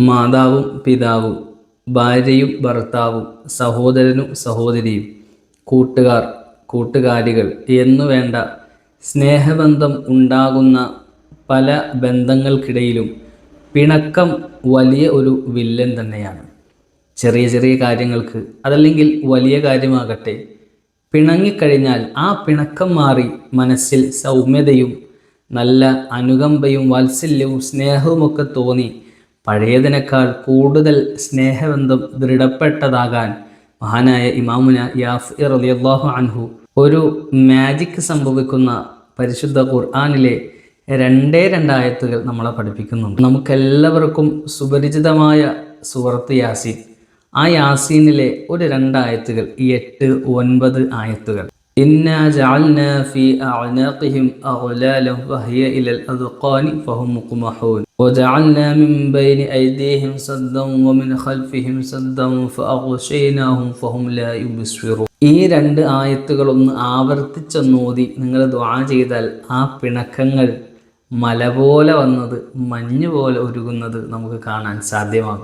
മാതാവും പിതാവും ഭാര്യയും ഭർത്താവും സഹോദരനും സഹോദരിയും കൂട്ടുകാർ കൂട്ടുകാരികൾ എന്നു വേണ്ട സ്നേഹബന്ധം ഉണ്ടാകുന്ന പല ബന്ധങ്ങൾക്കിടയിലും പിണക്കം വലിയ ഒരു വില്ലൻ തന്നെയാണ്. ചെറിയ ചെറിയ കാര്യങ്ങൾക്ക് അതല്ലെങ്കിൽ വലിയ കാര്യമാകട്ടെ പിണങ്ങിക്കഴിഞ്ഞാൽ ആ പിണക്കം മാറി മനസ്സിൽ സൗമ്യതയും നല്ല അനുകമ്പയും വാത്സല്യവും സ്നേഹവുമൊക്കെ തോന്നി പഴയതിനേക്കാൾ കൂടുതൽ സ്നേഹബന്ധം ദൃഢപ്പെട്ടതാകാൻ മഹാനായ ഇമാമുന യാഫ് അള്ളാഹു അൻഹു ഒരു മാജിക് സംഭവിക്കുന്ന പരിശുദ്ധ ഖുർആാനിലെ രണ്ടേ രണ്ടായത്തുകൾ നമ്മളെ പഠിപ്പിക്കുന്നുണ്ട്. നമുക്കെല്ലാവർക്കും സുപരിചിതമായ സുഹൃത്ത് യാസീൻ. ആ യാസീനിലെ ഒരു രണ്ടായത്തുകൾ ഈ എട്ട് ഒൻപത് ആയത്തുകൾ. إنا جعلنا في أعناقهم أغلالا وهي إلى الأذقان فهم مقمحون وجعلنا من بين أيديهم سدا ومن خلفهم سدا فأغشيناهم فهم لا يبصرون ഈ രണ്ട് ആയത്തുകൾ ഒന്ന് ആവർത്തിച്ചൊന്നോതി നിങ്ങൾ ദ്വാ ചെയ്താൽ ആ പിണക്കങ്ങൾ മല പോലെ വന്നത് മഞ്ഞ് പോലെ ഒരുകുന്നത് നമുക്ക് കാണാൻ സാധ്യമാകും